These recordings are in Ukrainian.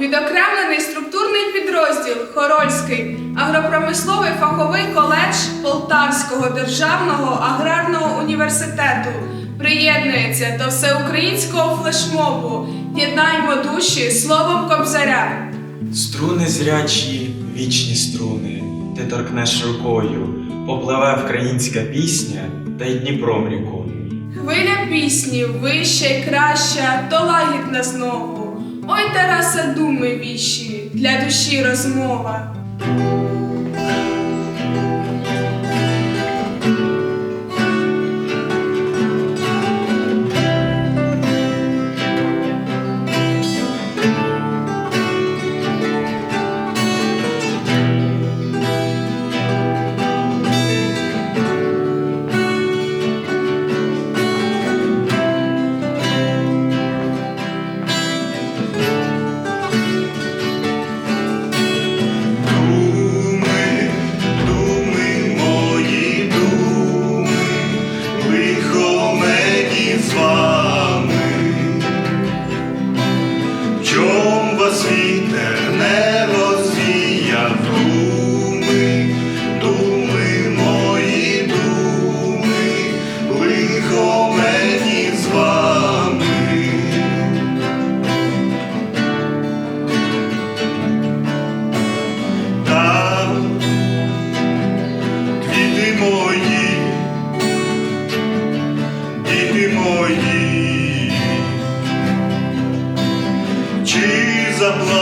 відокремлений структурний підрозділ Хорольський агропромисловий фаховий коледж Полтавського державного аграрного університету приєднується до всеукраїнського флешмобу Єднаймо душі словом Кобзаря. Струни зрячі, вічні струни, ти торкнеш рукою, попливе українська пісня, та й Дніпром рікою. Хвиля пісні вища й краща, то лагідна знову. Ой, Тараса, думи віші, для душі розмова.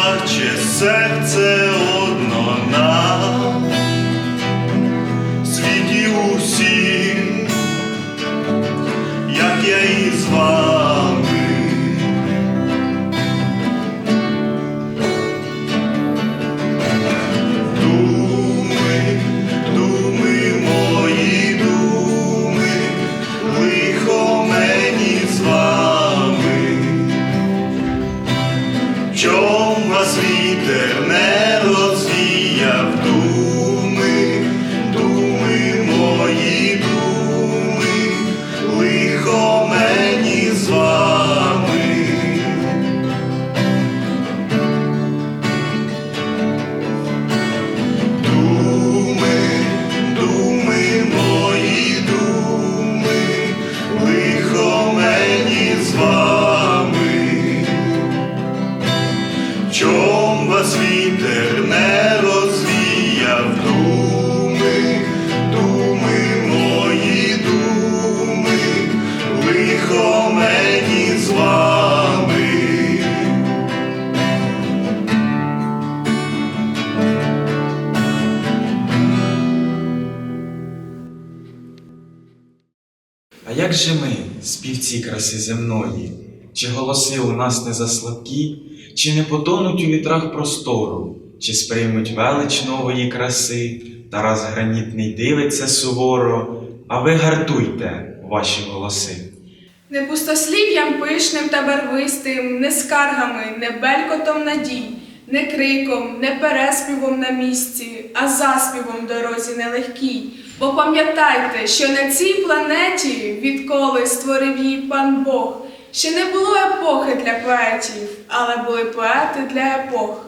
Заплаче серце одно на Yeah. Як же ми, співці краси земної? Чи голоси у нас не заслабкі, чи не потонуть у вітрах простору, чи сприймуть велич нової краси, Тарас гранітний дивиться суворо, а ви гартуйте ваші голоси. Не пустослів'ям пишним та барвистим, не скаргами, не белькотом надій, не криком, не переспівом на місці, а заспівом дорозі нелегкій. Бо пам'ятайте, що на цій планеті, відколи створив її пан Бог, ще не було епохи для поетів, але були поети для епох.